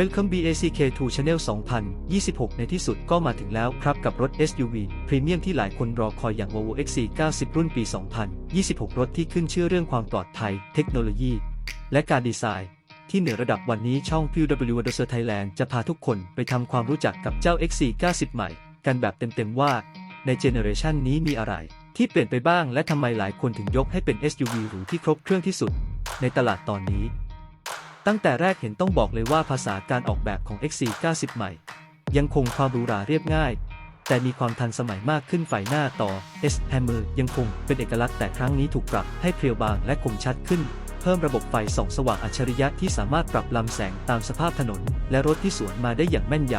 Welcome BACK2 Channel 2026 ในที่สุดก็มาถึงแล้วครับกับรถ SUV พรีเมียมที่หลายคนรอคอยอย่าง Volvo XC90 รุ่นปี 2026 รถที่ขึ้นชื่อเรื่องความปลอดภัย เทคโนโลยี และการดีไซน์ที่เหนือระดับวันนี้ช่อง PW d o s e r Thailand จะพาทุกคนไปทำความรู้จักกับเจ้า XC90 ใหม่ กันแบบเต็มๆว่า ในเจเนอเรชันนี้มีอะไร ที่เปลี่ยนไปบ้างและทำไมหลายคนถึงยกให้เป็น SUV หรูที่ครบเครื่องที่สุด ในตลาดตอนนี้ ตั้งแต่แรกเห็นต้องบอกเลยว่าภาษาการออกแบบของ XC90 ใหม่ ยังคงความหรูหราเรียบง่าย แต่มีความทันสมัยมากขึ้นไฟหน้าต่อ S Hammer ยังคงเป็นเอกลักษณ์แต่ครั้งนี้ถูกปรับให้เพรียวบางและคมชัดขึ้น เพิ่มระบบไฟส่องสว่างอัจฉริยะที่สามารถปรับลำแสงตามสภาพถนน และรถที่สวนมาได้อย่างแม่นย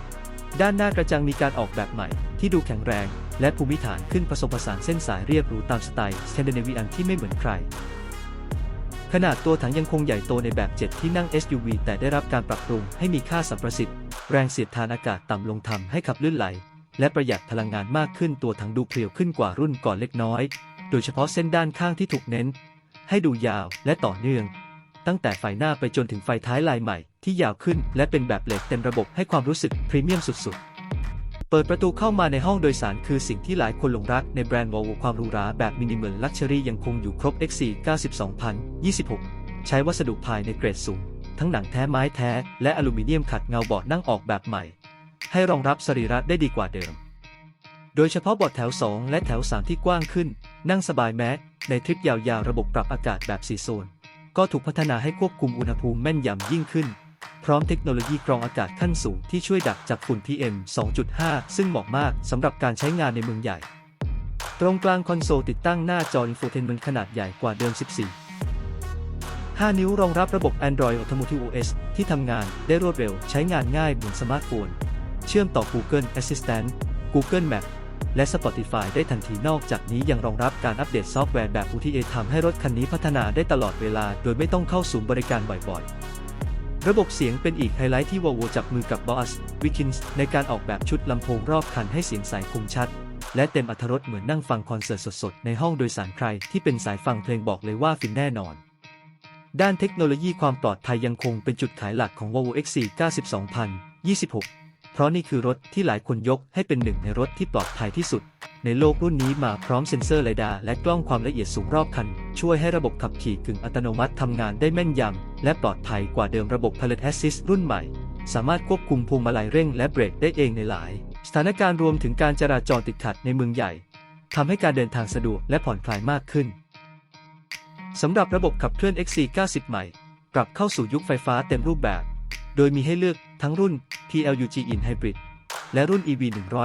ำด้านหน้ากระจังมีการออกแบบใหม่ ที่ดูแข็งแรง และภูมิฐานขึ้นผสมผสานเส้นสายเรียบหรูตามสไตล์สแกนดิเนเวียนที่ไม่เหมือนใคร ขนาดตัวถังยังคงใหญ่โตในแบบ 7 ที่นั่ง SUV แต่ได้รับการปรับปรุงให้มีค่าสัมประสิทธิ์ แรงเสียดทานอากาศต่ำลงทำให้ขับลื่นไหล และประหยัดพลังงานมากขึ้นตัวถังดูเพรียวขึ้นกว่ารุ่นก่อนเล็กน้อย โดยเฉพาะเส้นด้านข้างที่ถูกเน้น ให้ดูยาวและต่อเนื่อง ตั้งแต่ไฟหน้าไปจนถึงไฟท้ายลายใหม่ ที่ยาวขึ้น และเป็นแบบเหล็กเต็มระบบให้ความรู้สึกพรีเมียมสุดๆ เปิดประตูเข้ามาในห้องโดยสารคือสิ่งที่หลายคนหลงรักในแบรนด์ Volvo ความหรูหราแบบมินิมอลลักชัวรี่ยังคงอยู่ครบ XC 90 2026 ใช้วัสดุภายในเกรดสูง ทั้งหนังแท้ไม้แท้ และอลูมิเนียมขัดเงาเบาะนั่งออกแบบใหม่ ให้รองรับสรีระได้ดีกว่าเดิม โดยเฉพาะเบาะแถว 2 และแถว 3 ที่กว้างขึ้น นั่งสบายแม้ ในทริปยาวๆระบบปรับอากาศแบบสีโซน ก็ถูกพัฒนาให้ควบคุมอุณหภูมิแม่นยำยิ่งขึ้น พร้อมเทคโนโลยีกรองอากาศขั้นสูงที่ช่วยดักจับฝุ่น PM 2.5 ซึ่งเหมาะมากสำหรับการใช้งานในเมืองใหญ่ ตรงกลางคอนโซลติดตั้งหน้าจออินโฟเทนเมนต์ขนาดใหญ่กว่าเดิม 14 5 นิ้วรองรับระบบ Android Automotive OS ที่ทำงานได้รวดเร็วใช้งานง่ายเหมือนสมาร์ทโฟน เชื่อมต่อ Google Assistant Google Map และ Spotify ได้ทันทีนอกจากนี้ยังรองรับการอัปเดตซอฟต์แวร์แบบ OTA ทำให้รถคันนี้พัฒนาได้ตลอดเวลา โดยไม่ต้องเข้าศูนย์บริการบ่อยๆ ระบบเสียงเป็นอีกไฮไลท์ที่วอวจับมือกับบอสวิกินส์ในการออกแบบชุดลำโพงรอบคันให้เสียงใสคมชัด และเต็มอรรถรสเหมือนนั่งฟังคอนเสิร์ตสดๆ ในห้องโดยสารใครที่เป็นสายฟังเพลงบอกเลยว่าฟินแน่นอน ด้านเทคโนโลยีความปลอดภัยยังคงเป็นจุดขายหลักของ Volvo XC90 2026 เพราะนี่คือรถที่หลายคนยกให้เป็นหนึ่งในรถที่ปลอดภัยที่สุด ในโลกรุ่นนี้มาพร้อมเซ็นเซอร์เรดาร์และกล้องความละเอียดสูงรอบคัน ช่วยให้ระบบขับขี่กึ่งอัตโนมัติทำงานได้แม่นยำและปลอดภัยกว่าเดิมระบบ Pilot Assist รุ่นใหม่ สามารถควบคุมพวงมาลัยเร่งและเบรกได้เองในหลาย สถานการณ์รวมถึงการจราจรติดขัดในเมืองใหญ่ทำให้การเดินทางสะดวกและผ่อนคลายมากขึ้นสำหรับระบบขับเคลื่อน XC90 ใหม่ ปรับเข้าสู่ยุคไฟฟ้าเต็มรูปแบบ โดยมีให้เลือกทั้งรุ่น PLUG In Hybrid และรุ่น EV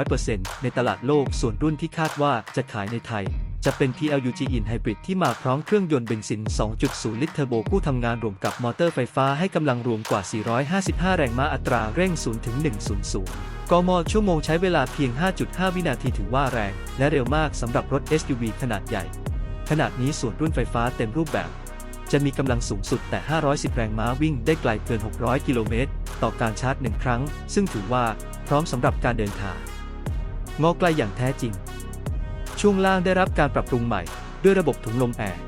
100%ในตลาดโลก ส่วนรุ่นที่คาดว่าจะขายในไทย จะเป็น PLUG In Hybrid ที่มาพร้อมเครื่องยนต์เบนซิน 2.0 ลิตรเทอร์โบคู่ทำงานรวมกับมอเตอร์ไฟฟ้าให้กำลังรวมกว่า 455 แรงม้าอัตราเร่ง0ถึง100 กมชั่วโมงใช้เวลาเพียง 5.5 วินาทีถือว่าแรง และเร็วมากสำหรับรถ SUV ขนาดใหญ่ ขนาดนี้ส่วนรุ่นไฟฟ้าเต็มรูปแบบ จะมีกำลังสูงสุดแต่ 510 แรงม้าวิ่งได้ไกลเกิน 600 กิโลเมตร ต่อการชาร์จหนึ่งครั้ง ซึ่งถือว่าพร้อมสำหรับการเดินทางงอไกลอย่างแท้จริง ช่วงล่างได้รับการปรับปรุงใหม่ ด้วยระบบถุงลมแอร์